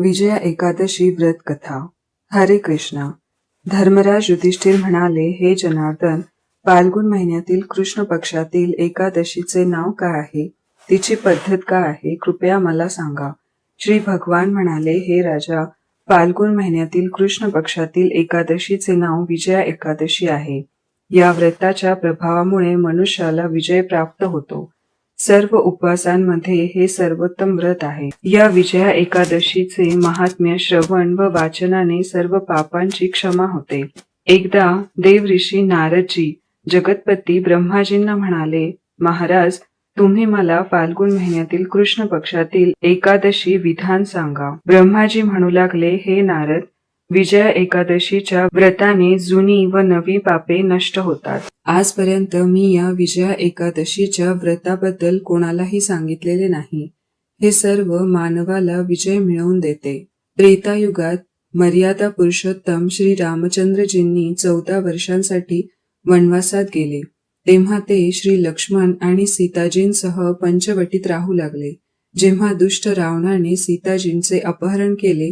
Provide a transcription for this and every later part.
विजया एकादशी व्रत कथा. हरे कृष्णा. धर्मराज युधिष्ठिर म्हणाले हे जनार्दन फाल्गुन महिन्यातील कृष्ण पक्षातील एकादशीचे नाव काय आहे? तिची पद्धत काय आहे? कृपया मला सांगा. श्री भगवान म्हणाले हे राजा फाल्गुन महिन्यातील कृष्ण पक्षातील एकादशीचे नाव विजया एकादशी आहे. या व्रताच्या प्रभावामुळे मनुष्याला विजय प्राप्त होतो. सर्व उपवासांमध्ये हे सर्वोत्तम व्रत आहे. या विजया एकादशीचे महात्म्य श्रवण व वाचनाने सर्व पापांची क्षमा होते. एकदा देव ऋषी नारदजी जगतपती ब्रह्माजींना म्हणाले महाराज तुम्ही मला फाल्गुन महिन्यातील कृष्ण पक्षातील एकादशी विधान सांगा. ब्रह्माजी म्हणू लागले हे नारद विजया एकादशीच्या व्रताने जुनी व नवी पापे नष्ट होतात. आजपर्यंत मी या विजया एकादशीच्या व्रताबद्दल कोणालाही सांगितलेले नाही. हे सर्व मानवाला विजय मिळवून देते. त्रेतायुगात मर्यादा पुरुषोत्तम श्री रामचंद्रजींनी चौदा वर्षांसाठी वनवासात गेले. तेव्हा ते श्री लक्ष्मण आणि सीताजींसह पंचवटीत राहू लागले. जेव्हा दुष्ट रावणाने सीताजींचे अपहरण केले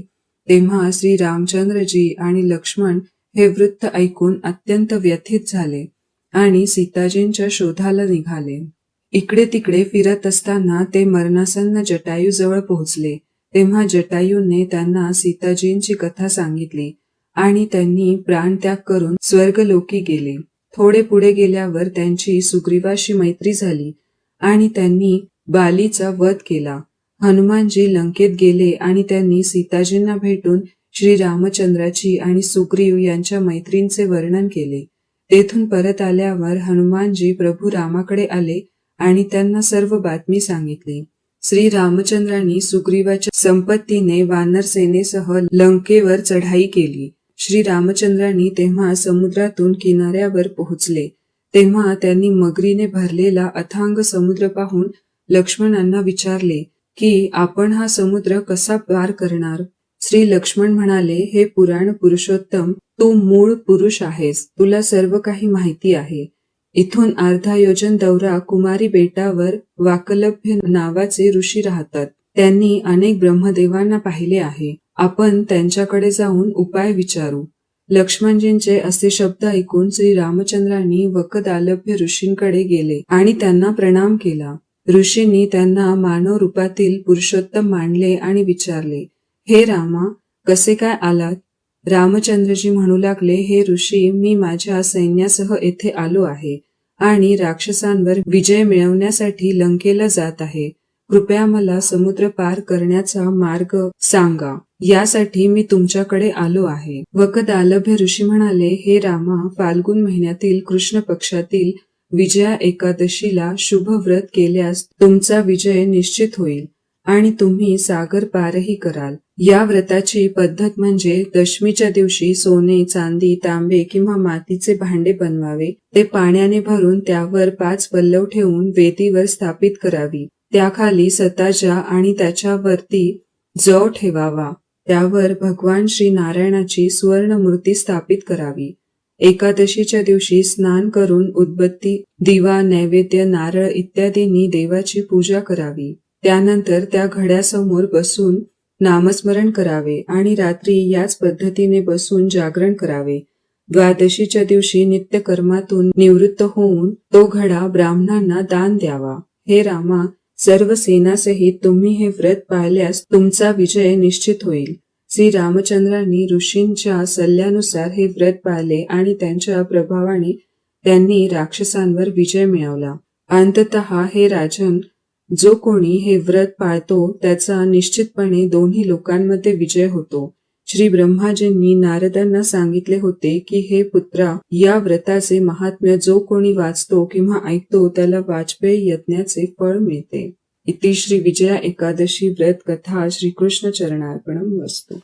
तेव्हा श्री रामचंद्रजी आणि लक्ष्मण हे वृत्त ऐकून अत्यंत व्यथित झाले. आणि सीताजींच्या शोधाला निघाले. इकडे तिकडे फिरत असताना ते मरणासन्न जटायू जवळ पोहोचले. तेव्हा जटायूने त्यांना सीताजींची कथा सांगितली आणि त्यांनी प्राणत्याग करून स्वर्गलोकी गेले. थोडे पुढे गेल्यावर त्यांची सुग्रीवाशी मैत्री झाली आणि त्यांनी बालीचा वध केला. हनुमानजी लंकेत गेले आणि त्यांनी सीताजींना भेटून श्री रामचंद्राची आणि सुग्रीव यांच्या मैत्रींचे वर्णन केले. तेथून परत आल्यावर हनुमानजी प्रभू रामाकडे आले आणि त्यांना सर्व बातमी सांगितली. श्री रामचंद्रांनी सुग्रीवाच्या संपत्तीने वानर सेनेसह लंकेवर चढाई केली. श्री रामचंद्रांनी तेव्हा समुद्रातून किनाऱ्यावर पोहोचले. तेव्हा त्यांनी मगरीने भरलेला अथांग समुद्र पाहून लक्ष्मणांना विचारले की आपण हा समुद्र कसा पार करणार? श्री लक्ष्मण म्हणाले हे पुराण पुरुषोत्तम तू मूळ पुरुष आहेस. तुला सर्व काही माहिती आहे. इथून अर्धा योजन दौरा कुमारी बेटावर वाकलभ्य नावाचे ऋषी राहतात. त्यांनी अनेक ब्रह्मदेवांना पाहिले आहे. आपण त्यांच्याकडे जाऊन उपाय विचारू. लक्ष्मणजींचे असे शब्द ऐकून श्री रामचंद्रांनी वकदालभ्य ऋषींकडे गेले आणि त्यांना प्रणाम केला. ऋषींनी त्यांना मानव रूपातील पुरुषोत्तम मानले आणि विचारले हे रामा कसे काय आलात? रामचंद्रजी म्हणू लागले हे ऋषी मी माझ्या सैन्यासह येथे आलो आहे आणि राक्षसांवर विजय मिळवण्यासाठी लंकेला जात आहे. कृपया मला समुद्र पार करण्याचा मार्ग सांगा. यासाठी मी तुमच्याकडे आलो आहे. वकदालभ्य ऋषी म्हणाले हे रामा फाल्गुन महिन्यातील कृष्ण पक्षातील विजया एकादशीला शुभ व्रत केल्यास तुमचा विजय निश्चित होईल आणि तुम्ही सागर पारही कराल. या व्रताची पद्धत म्हणजे दशमीच्या दिवशी सोने चांदी तांबे किंवा मातीचे भांडे बनवावे. ते पाण्याने भरून त्यावर पाच पल्लव ठेवून वेदीवर स्थापित करावी. त्याखाली सताजा आणि त्याच्यावरती जव ठेवावा. त्यावर भगवान श्री नारायणाची सुवर्ण मूर्ती स्थापित करावी. एकादशीच्या दिवशी स्नान करून उदबत्ती दिवा नैवेद्य नारळ इत्यादींनी देवाची पूजा करावी. त्यानंतर त्या घड्यासमोर बसून नामस्मरण करावे आणि रात्री याच पद्धतीने बसून जागरण करावे. द्वादशीच्या दिवशी नित्यकर्मातून निवृत्त होऊन तो घडा ब्राह्मणांना दान द्यावा. हे रामा सर्व सेनासहित तुम्ही हे व्रत पाळल्यास तुमचा विजय निश्चित होईल. श्री रामचंद्रांनी ऋषींच्या सल्ल्यानुसार हे व्रत पाळले आणि त्यांच्या प्रभावाने त्यांनी राक्षसांवर विजय मिळवला. अंतत हे राजन जो कोणी हे व्रत पाळतो त्याचा निश्चितपणे दोन्ही लोकांमध्ये विजय होतो. श्री ब्रह्माजींनी नारदांना सांगितले होते की हे पुत्रा या व्रताचे महात्म्य जो कोणी वाचतो किंवा ऐकतो त्याला वाजपेयी यज्ञाचे फळ मिळते. इति श्री विजया एकादशी व्रत कथा श्रीकृष्ण चरणार्पणम वस्तू.